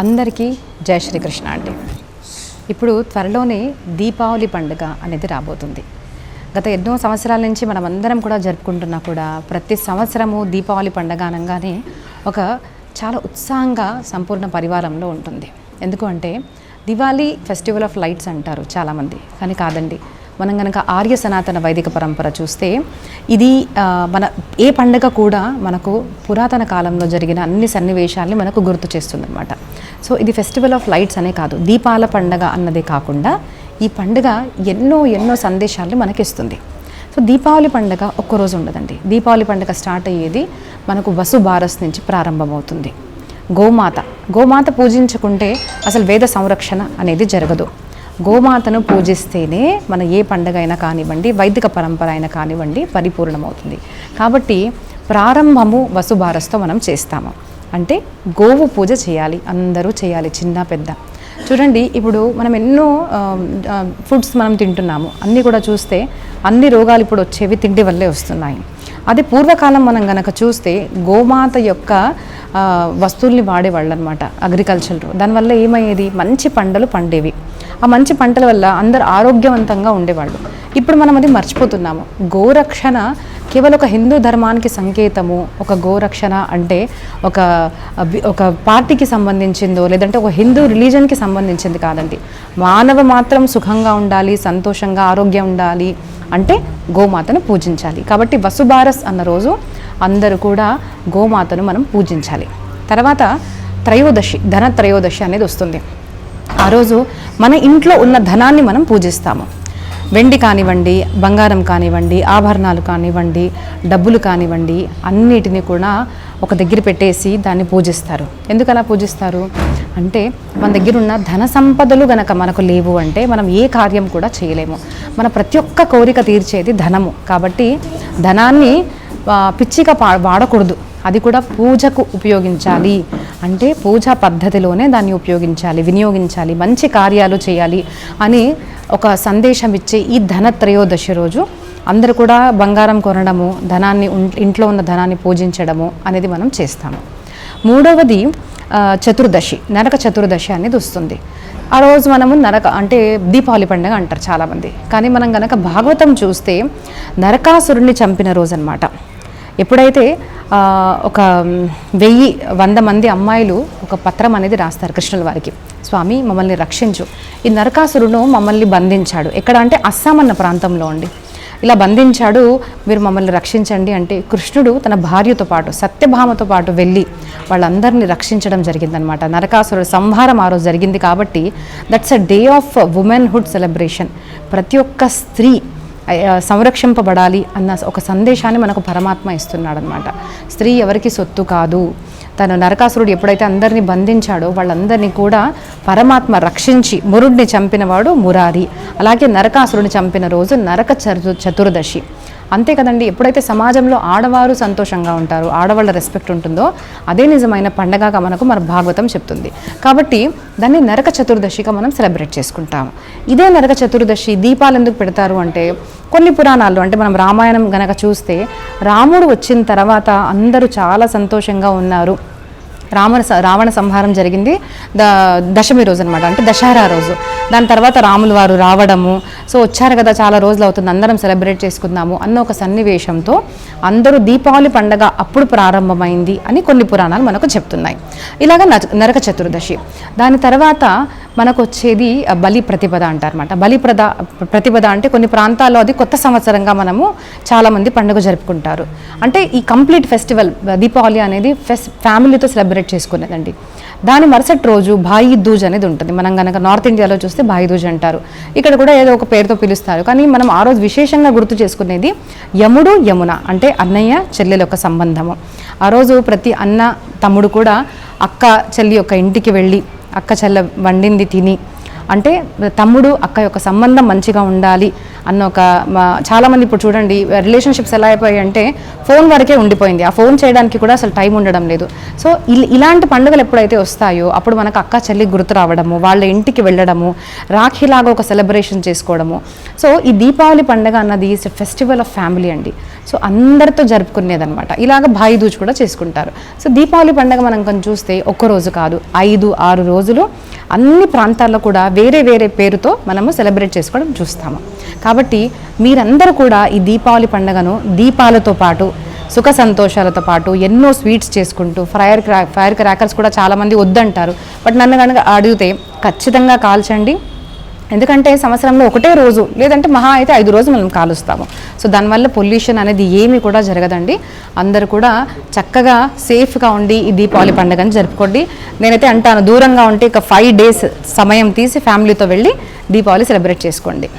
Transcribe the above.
అందరికీ జై శ్రీకృష్ణ అండి. ఇప్పుడు త్వరలోనే దీపావళి పండుగ అనేది రాబోతుంది. గత ఎన్నో సంవత్సరాల నుంచి మనం అందరం కూడా జరుపుకుంటున్నా కూడా ప్రతి సంవత్సరము దీపావళి పండుగ అనగానే ఒక చాలా ఉత్సాహంగా సంపూర్ణ పరివారంలో ఉంటుంది. ఎందుకు అంటే దివాళీ ఫెస్టివల్ ఆఫ్ లైట్స్ అంటారు చాలామంది. కానీ కాదండి మనం కనుక ఆర్య సనాతన వైదిక పరంపర చూస్తే ఇది మన ఏ పండగ కూడా మనకు పురాతన కాలంలో జరిగిన అన్ని సన్నివేశాల్ని మనకు గుర్తు చేస్తుందన్నమాట. సో ఇది ఫెస్టివల్ ఆఫ్ లైట్స్ అనే కాదు. దీపాల పండగ అన్నదే కాకుండా ఈ పండుగ ఎన్నో ఎన్నో సందేశాల్ని మనకిస్తుంది. సో దీపావళి పండుగ ఒక్కరోజు ఉండదండి. దీపావళి పండుగ స్టార్ట్ అయ్యేది మనకు వసుబారస్ నుంచి ప్రారంభమవుతుంది. గోమాత. గోమాత పూజించకుంటే అసలు వేద సంరక్షణ అనేది జరగదు. గోమాతను పూజిస్తేనే మన ఏ పండగ అయినా కానివ్వండి వైదిక పరంపర అయినా కానివ్వండి పరిపూర్ణమవుతుంది. కాబట్టి ప్రారంభము వసుభారస్తో మనం చేస్తాము. అంటే గోవు పూజ చేయాలి అందరూ చేయాలి చిన్న పెద్ద. చూడండి ఇప్పుడు మనం ఎన్నో ఫుడ్స్ మనం తింటున్నాము. అన్నీ కూడా చూస్తే అన్ని రోగాలు ఇప్పుడు వచ్చేవి తిండి వల్లే వస్తున్నాయి. అదే పూర్వకాలం మనం గనక చూస్తే గోమాత యొక్క వస్తువుల్ని వాడేవాళ్ళు అనమాట అగ్రికల్చర్లో దానివల్ల ఏమయ్యేది? మంచి పంటలు పండేవి. ఆ మంచి పంటల వల్ల అందరు ఆరోగ్యవంతంగా ఉండేవాళ్ళు. ఇప్పుడు మనం అది మర్చిపోతున్నాము. గోరక్షణ కేవలం ఒక హిందూ ధర్మానికి సంకేతము ఒక గోరక్షణ అంటే ఒక ఒక పార్టీకి సంబంధించిందో లేదంటే ఒక హిందూ రిలీజన్కి సంబంధించింది కాదండి. మానవ మాత్రం సుఖంగా ఉండాలి సంతోషంగా ఆరోగ్యం ఉండాలి అంటే గోమాతను పూజించాలి. కాబట్టి వసుబారస్ అన్న రోజు అందరూ కూడా గోమాతను మనం పూజించాలి. తర్వాత త్రయోదశి ధన త్రయోదశి అనేది వస్తుంది. ఆ రోజు మన ఇంట్లో ఉన్న ధనాన్ని మనం పూజిస్తాము. వెండి కానివ్వండి బంగారం కానివ్వండి ఆభరణాలు కానివ్వండి డబ్బులు కానివ్వండి అన్నిటిని కూడా ఒక దగ్గర పెట్టేసి దాన్ని పూజిస్తారు. ఎందుకు అలా పూజిస్తారు? అంటే మన దగ్గర ఉన్న ధన సంపదలు గనక మనకు లేవు అంటే మనం ఏ కార్యం కూడా చేయలేము. మన ప్రతి ఒక్క కోరిక తీర్చేది ధనము. కాబట్టి ధనాన్ని పిచ్చిగా పా వాడకూడదు. అది కూడా పూజకు ఉపయోగించాలి. అంటే పూజా పద్ధతిలోనే దాన్ని ఉపయోగించాలి వినియోగించాలి మంచి కార్యాలు చేయాలి అని ఒక సందేశం ఇచ్చే ఈ ధన త్రయోదశి రోజు అందరూ కూడా బంగారం కొనడము ధనాన్ని ఇంట్లో ఉన్న ధనాన్ని పూజించడము అనేది మనం చేస్తాము. మూడవది చతుర్దశి నరక చతుర్దశి అనేది వస్తుంది. ఆ రోజు మనము నరక అంటే దీపావళి పండుగ అంటారు చాలామంది. కానీ మనం గనక భాగవతం చూస్తే నరకాసురుణ్ణి చంపిన రోజు అనమాట ఎప్పుడైతే ఒక వెయ్యి వంద మంది అమ్మాయిలు ఒక పత్రం అనేది రాస్తారు కృష్ణుల వారికి. స్వామి మమ్మల్ని రక్షించు. ఈ నరకాసురుడు మమ్మల్ని బంధించాడు. ఎక్కడ అంటే అస్సాం అన్న ప్రాంతంలో ఉండి ఇలా బంధించాడు మీరు మమ్మల్ని రక్షించండి అంటే కృష్ణుడు తన భార్యతో పాటు సత్యభామతో పాటు వెళ్ళి వాళ్ళందరినీ రక్షించడం జరిగిందనమాట నరకాసురుడు సంహారం ఆ రోజు జరిగింది కాబట్టి that's a day of womanhood celebration ప్రతి ఒక్క స్త్రీ సంరక్షింపబడాలి అన్న ఒక సందేశాన్ని మనకు పరమాత్మ ఇస్తున్నాడనమాట స్త్రీ ఎవరికి సొత్తు కాదు. తను నరకాసురుడు ఎప్పుడైతే అందరినీ బంధించాడో వాళ్ళందరినీ కూడా పరమాత్మ రక్షించి మురుడిని చంపినవాడు మురారి. అలాగే నరకాసురుడిని చంపిన రోజు నరక చతు చతుర్దశి. అంతే కదండి ఎప్పుడైతే సమాజంలో ఆడవారు సంతోషంగా ఉంటారు ఆడవాళ్ళ రెస్పెక్ట్ ఉంటుందో అదే నిజమైన పండగగా మనకు మన భాగవతం చెప్తుంది. కాబట్టి దాన్ని నరక చతుర్దశిగా మనం సెలబ్రేట్ చేసుకుంటాము. ఇదే నరక చతుర్దశి దీపాలు ఎందుకు పెడతారు అంటే కొన్ని పురాణాలు అంటే మనం రామాయణం గనక చూస్తే రాముడు వచ్చిన తర్వాత అందరూ చాలా సంతోషంగా ఉన్నారు. రావణ స- రావణ సంహారం జరిగింది. ద దశమి రోజు అనమాట అంటే దశహరా రోజు. దాని తర్వాత రాములు వారు రావడము. సో వచ్చారు కదా చాలా రోజులు అవుతుంది. అందరం సెలబ్రేట్ చేసుకుందాము అన్న ఒక సన్నివేశంతో అందరూ దీపావళి పండగ అప్పుడు ప్రారంభమైంది అని కొన్ని పురాణాలు మనకు చెప్తున్నాయి. ఇలాగ నరక చతుర్దశి. దాని తర్వాత మనకు వచ్చేది బలి ప్రతిపద అంటారన్నమాట. బలి ప్రద ప్రతిపద అంటే కొన్ని ప్రాంతాల్లో అది కొత్త సంవత్సరంగా మనము చాలామంది పండుగ జరుపుకుంటారు. అంటే ఈ కంప్లీట్ ఫెస్టివల్ దీపావళి అనేది ఫెస్ ఫ్యామిలీతో సెలబ్రేట్ చేసుకునేదండి. దాని మరుసటి రోజు భాయి దూజ్ అనేది ఉంటుంది. మనం కనుక నార్త్ ఇండియాలో చూస్తే భాయి దూజ్ అంటారు. ఇక్కడ కూడా ఏదో ఒక పేరుతో పిలుస్తారు. కానీ మనం ఆ రోజు విశేషంగా గుర్తు చేసుకునేది యముడు యమున అంటే అన్నయ్య చెల్లెల యొక్క సంబంధము. ఆ రోజు ప్రతి అన్న తమ్ముడు కూడా అక్క చెల్లి యొక్క ఇంటికి వెళ్ళి అక్క చెల్ల వండింది తిని. అంటే తమ్ముడు అక్క యొక్క సంబంధం మంచిగా ఉండాలి అన్న ఒక చాలామంది ఇప్పుడు చూడండి రిలేషన్షిప్స్ ఎలా అయిపోయాయి అంటే ఫోన్ వరకే ఉండిపోయింది. ఆ ఫోన్ చేయడానికి కూడా అసలు టైం ఉండడం లేదు. సో ఇల్- ఇలాంటి పండుగలు ఎప్పుడైతే వస్తాయో అప్పుడు మనకు అక్క చెల్లి గుర్తు రావడము వాళ్ళ ఇంటికి వెళ్ళడము రాఖీలాగా ఒక సెలబ్రేషన్ చేసుకోవడము. సో ఈ దీపావళి పండుగ అన్నది ఇస్ ఫెస్టివల్ ఆఫ్ ఫ్యామిలీ అండి. సో అందరితో జరుపుకునేదనమాట ఇలాగ భాయిదూజ్ కూడా చేసుకుంటారు. సో దీపావళి పండుగ మనం కొంచెం చూస్తే ఒక్క రోజు కాదు ఐదు ఆరు రోజులు అన్ని ప్రాంతాల్లో కూడా వేరే వేరే పేరుతో మనము సెలబ్రేట్ చేసుకోవడం చూస్తాము. కాబట్టి మీరందరూ కూడా ఈ దీపావళి పండుగను దీపాలతో పాటు సుఖ సంతోషాలతో పాటు ఎన్నో స్వీట్స్ చేసుకుంటూ ఫైర్ క్రా ఫైర్ క్రాకర్స్ కూడా చాలామంది వద్దంటారు. బట్ నన్ను కనుక అడిగితే ఖచ్చితంగా కాల్చండి. ఎందుకంటే సంవత్సరంలో ఒకటే రోజు లేదంటే మహా అయితే ఐదు రోజులు మనం కాలుస్తాము. సో దానివల్ల పొల్యూషన్ అనేది ఏమీ కూడా జరగదండి. అందరూ కూడా చక్కగా సేఫ్గా ఉండి ఈ దీపావళి పండుగను జరుపుకోండి. నేనైతే అంటాను దూరంగా ఉంటే ఇక ఫైవ్ డేస్ సమయం తీసి ఫ్యామిలీతో వెళ్ళి దీపావళి సెలబ్రేట్ చేసుకోండి.